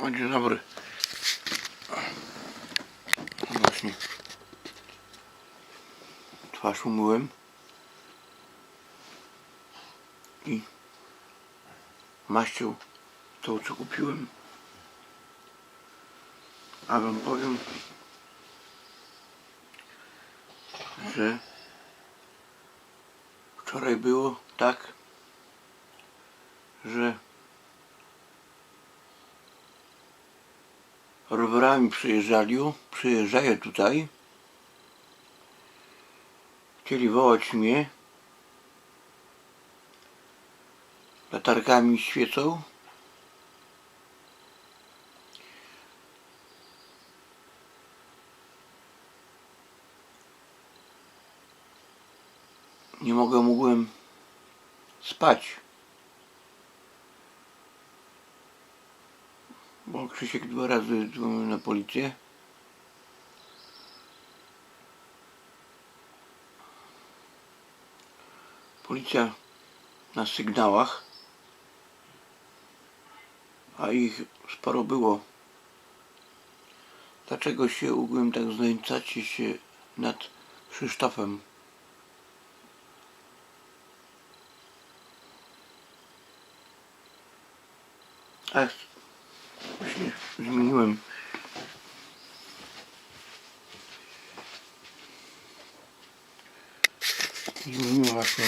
O, dzień dobry. Właśnie. Twarz umyłem. I maścią to, co kupiłem. A wam powiem, że wczoraj było tak, że rowerami przyjeżdżali, przyjeżdżają tutaj. Chcieli wołać mnie. Latarkami świecą. Nie mogę, mogłem spać. Krzysiek dwa razy dzwonił na policję. Policja na sygnałach, a ich sporo było. Dlaczego się ugłem tak znęcacie się nad Krzysztofem? Ach, zmieniłem. Zmieniłem właśnie.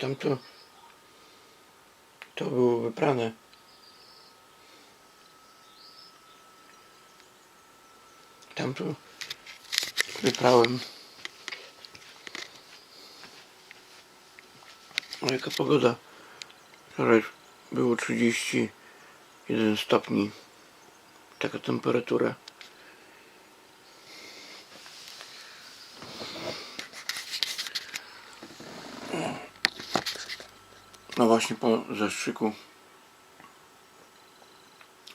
Tam to to było wyprane. Tam to wyprałem. O, jaka pogoda. Wczoraj było 31 stopni. Taka temperatura. No właśnie po zastrzyku.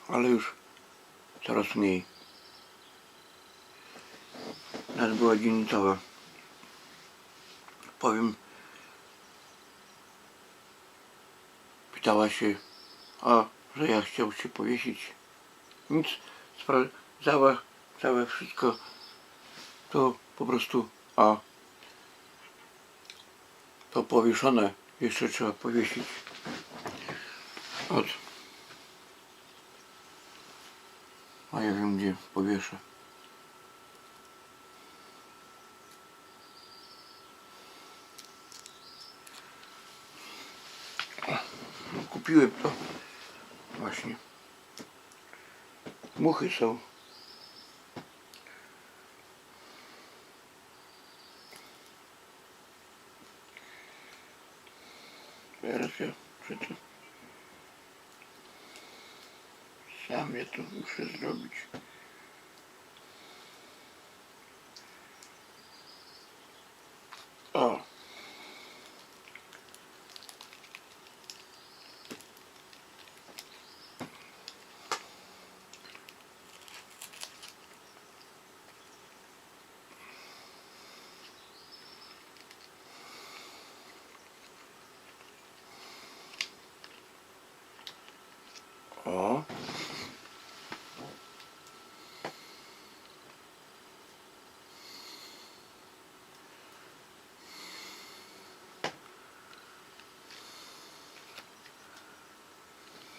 Ale już coraz mniej. Nas była dzielnicowa. Powiem, pytała się, a że ja chciał się powiesić. Nic, sprawdzała całe wszystko. To po prostu, a to powieszone jeszcze trzeba powiesić. Od. A ja wiem gdzie powieszę. Kupiłem to. Właśnie. Muchy są. Teraz ja przecież sam ja to muszę zrobić. O. O.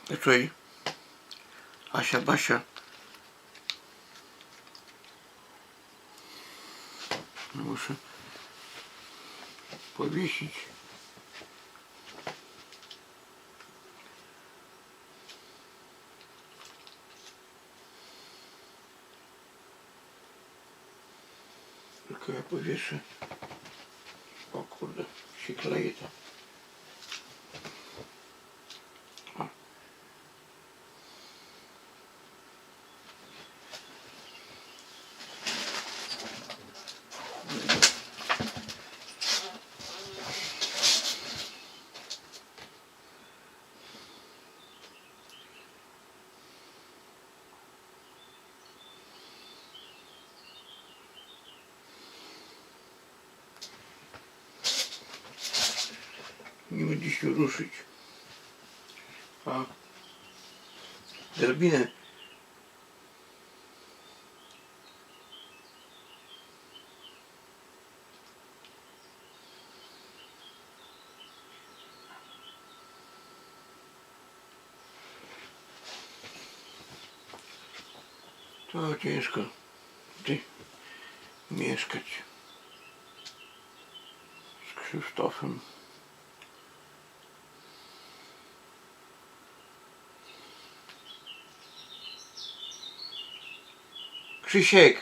Słuchaj, Asia Basia. Muszę powiesić. Tylko ja powieszę. O kurde, się kleje to. Nie będzie się ruszyć. A drabinę. To ciężko ty mieszkać z Krzysztofem. Krzysiek!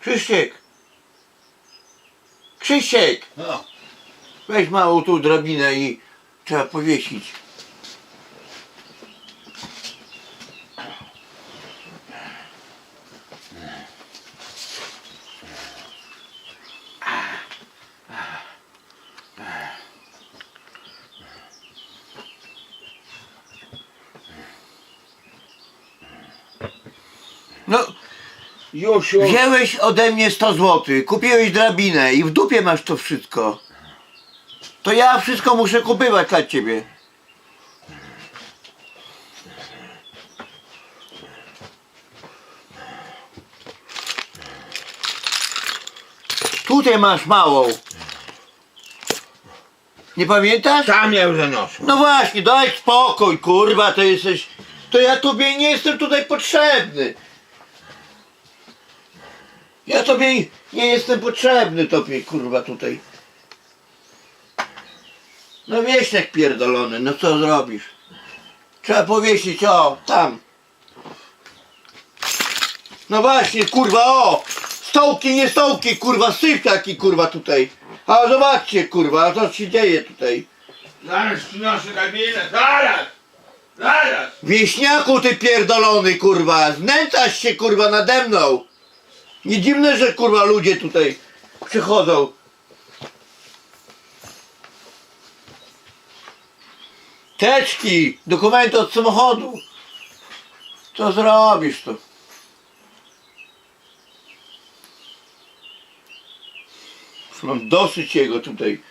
Krzysiek! Krzysiek! No, Weź małą tu drabinę i trzeba powiesić. No, Josiu, Wziąłeś ode mnie 100 zł, kupiłeś drabinę i w dupie masz to wszystko. To ja wszystko muszę kupywać dla ciebie. Tutaj masz małą. Nie pamiętasz? sam ją zanoszę. No właśnie, daj spokój, kurwa, to jesteś... To ja tobie nie jestem tutaj potrzebny. Ja tobie nie jestem potrzebny tobie, kurwa, tutaj. No wieśniak pierdolony, no co zrobisz? Trzeba powiesić, o, tam. No właśnie, kurwa, o! Stołki, nie stołki, kurwa, syf taki, kurwa, tutaj. A zobaczcie, kurwa, co się dzieje tutaj. Zaraz przynoszę kabinę, zaraz! Zaraz! Wieśniaku ty pierdolony kurwa, znęcasz się kurwa nade mną. Nie dziwne, że kurwa ludzie tutaj przychodzą. Teczki, dokumenty od samochodu. Co zrobisz? Już Mam dosyć jego tutaj.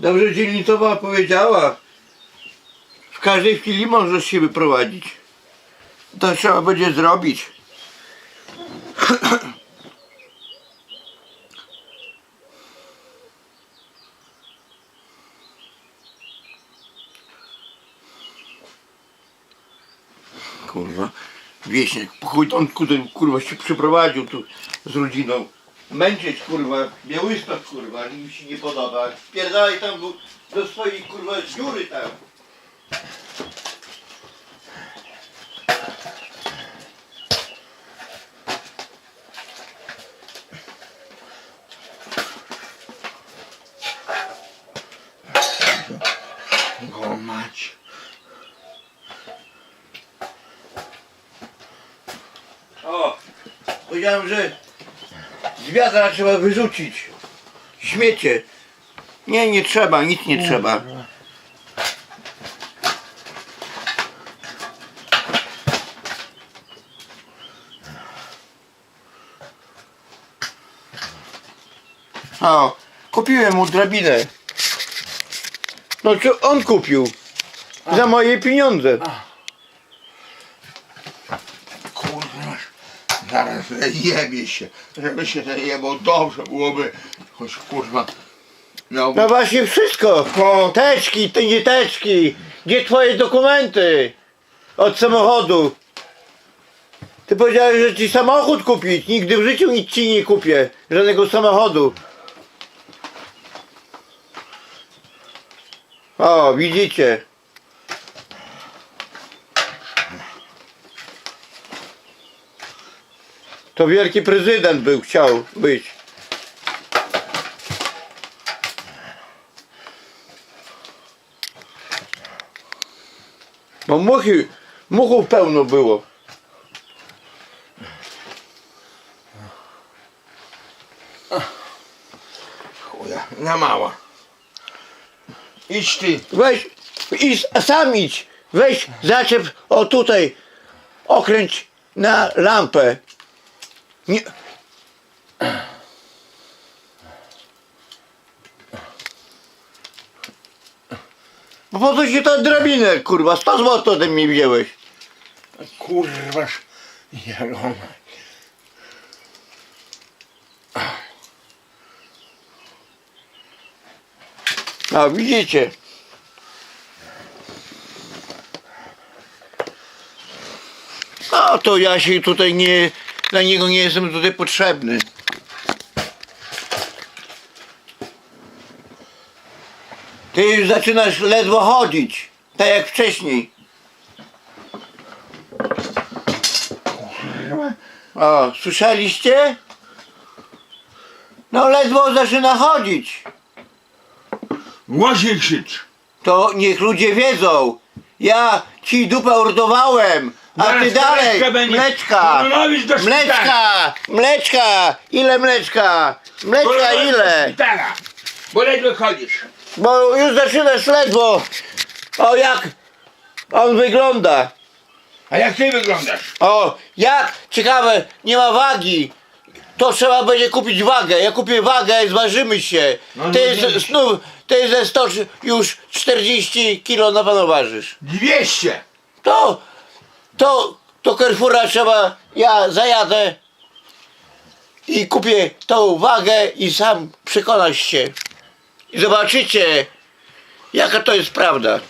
Dobrze dzielnicowa powiedziała. W każdej chwili możesz się wyprowadzić. To trzeba będzie zrobić. wieśniak, on kurde, kurwa się przyprowadził tu z rodziną. Męczyć kurwa, Białystok kurwa, im się nie podoba. Spierdalaj tam do swojej kurwa dziury tam. Powiedziałem, że z wiadra trzeba wyrzucić. Śmiecie. Nie, nie trzeba, nic nie trzeba. O, kupiłem mu drabinę. No co on kupił? Za moje pieniądze. Kurwa, zajebie się. Żeby się zajebał, dobrze byłoby. Choć kurwa, miał No właśnie wszystko. O. Teczki, ty nie teczki. Gdzie twoje dokumenty? Od samochodu. Ty powiedziałeś, że ci samochód kupić. Nigdy w życiu nic ci nie kupię. Żadnego samochodu. O, widzicie. To wielki prezydent był, chciał być. Bo muchy, muchów pełno było. chuja, na mała. Idź ty. Weź, idź, sam idź. Weź, zaczep, o tutaj, okręć na lampę. Nie. Bo po co się ta drabinę, kurwa, 100 zł ode mnie wziąłeś. Kurwa, jak ona. A widzicie. No to ja się tutaj nie, dla niego nie jestem tutaj potrzebny. Ty już zaczynasz ledwo chodzić, tak jak wcześniej. O, słyszeliście? No ledwo zaczyna chodzić. Głośniej krzycz. To niech ludzie wiedzą. Ja ci dupę urdowałem, a Zaraz ty dalej będzie. mleczka, Koronowic do szpitala. mleczka, mleczka, ile mleczka, mleczka ile, szpitala, Bo ledwo chodzisz. bo już zaczynasz ledwo. O jak on wygląda. A jak ty wyglądasz? O, jak ciekawe, nie ma wagi. To trzeba będzie kupić wagę. Ja kupię wagę, zważymy się. No, Ty, z, znów, ty ze 100 już 40 kilo na pewno ważysz. 200. To, to, to Carrefoura trzeba, ja zajadę i kupię tą wagę i sam przekonasz się. I zobaczycie, jaka to jest prawda.